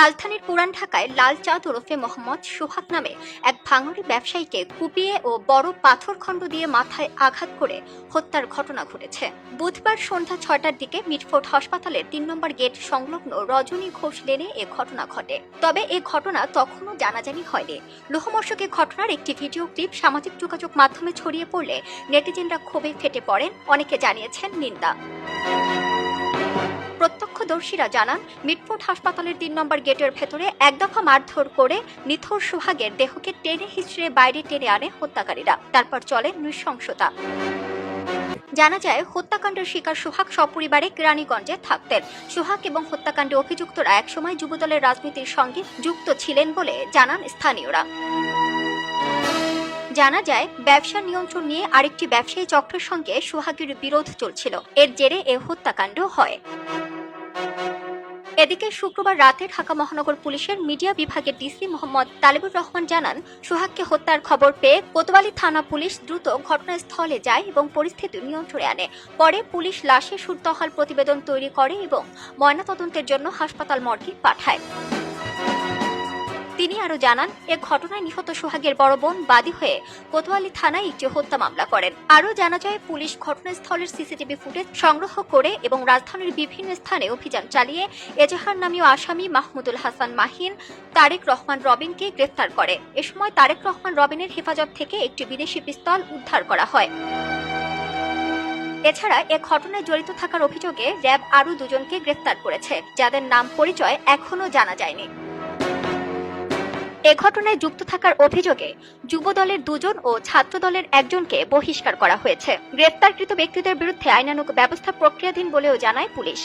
রাজধানীর পুরান ঢাকায় লাল চাঁদ ওরফে মোহাম্মদ সোহাগ নামে এক ভাঙড়ি ব্যবসায়ীকে কুপিয়ে ও বড় পাথর খণ্ড দিয়ে মাথায় আঘাত করে হত্যার ঘটনা ঘটেছে। বুধবার সন্ধ্যা ছয়টার দিকে মিটফোর্ট হাসপাতালের তিন নম্বর গেট সংলগ্ন রজনী ঘোষ লেনে এ ঘটনা ঘটে। তবে এ ঘটনা তখনও জানাজানি হয়নি। লোহমর্ষক ঘটনার একটি ভিডিও ক্লিপ সামাজিক যোগাযোগ মাধ্যমে ছড়িয়ে পড়লে নেটিজেনরা ক্ষোভে ফেটে পড়েন, অনেকে জানিয়েছেন নিন্দা। প্রত্যক্ষদর্শীরা জানান মিটফোর্ট হাসপাতালের তিন নম্বর গেটের ভেতরে এক দফা মারধর করে নিথর সোহাগের দেহকে টেনে হিচড়ে বাইরে টেনে আনে হত্যাকারীরা। তারপর চলে নৃশংসতা। জানা যায়, হত্যাকাণ্ডের শিকার সোহাগ সপরিবারে কেরানীগঞ্জে থাকতেন। সোহাগ এবং হত্যাকাণ্ডে অভিযুক্তরা একসময় যুবদলের রাজনীতির সঙ্গে যুক্ত ছিলেন বলে জানান স্থানীয়রা। জানা যায়, ব্যবসা নিয়ন্ত্রণ নিয়ে আরেকটি ব্যবসায়ী চক্রের সঙ্গে সোহাগের বিরোধ চলছিল। এর জেরে এ হত্যাকাণ্ড হয়। এদিকে শুক্রবার রাতে ঢাকা মহানগর পুলিশের মিডিয়া বিভাগের ডিসি মোহাম্মদ তালিবুর রহমান জানান, সোহাগকে হত্যার খবর পেয়ে কোতোয়ালি থানা পুলিশ দ্রুত ঘটনাস্থলে যায় এবং পরিস্থিতি নিয়ন্ত্রণে আনে। পরে পুলিশ লাশে সুরতহাল প্রতিবেদন তৈরি করে এবং ময়নাতদন্তের জন্য হাসপাতাল মর্গে পাঠায়। তিনি আরও জানান, এ ঘটনায় নিহত সোহাগের বড় বোন বাদী হয়ে কোতোয়ালি থানায় একটি হত্যা মামলা করেন। আরও জানা যায়, পুলিশ ঘটনাস্থলের সিসিটিভি ফুটেজ সংগ্রহ করে এবং রাজধানীর বিভিন্ন স্থানে অভিযান চালিয়ে এজাহার নামীয় আসামি মাহমুদুল হাসান মাহিন, তারেক রহমান রবিনকে গ্রেফতার করে। এ সময় তারেক রহমান রবিনের হেফাজত থেকে একটি বিদেশি পিস্তল উদ্ধার করা হয়। এছাড়া, এ ঘটনায় জড়িত থাকার অভিযোগে র্যাব আরও দুজনকে গ্রেফতার করেছে, যাদের নাম পরিচয় এখনও জানা যায়নি। এ ঘটনায় যুক্ত থাকার অভিযোগে যুব দলের দুজন ও ছাত্র দলের একজনকে বহিষ্কার করা হয়েছে। গ্রেপ্তারকৃত ব্যক্তিদের বিরুদ্ধে আইনানুক ব্যবস্থা প্রক্রিয়াধীন বলেও জানায় পুলিশ।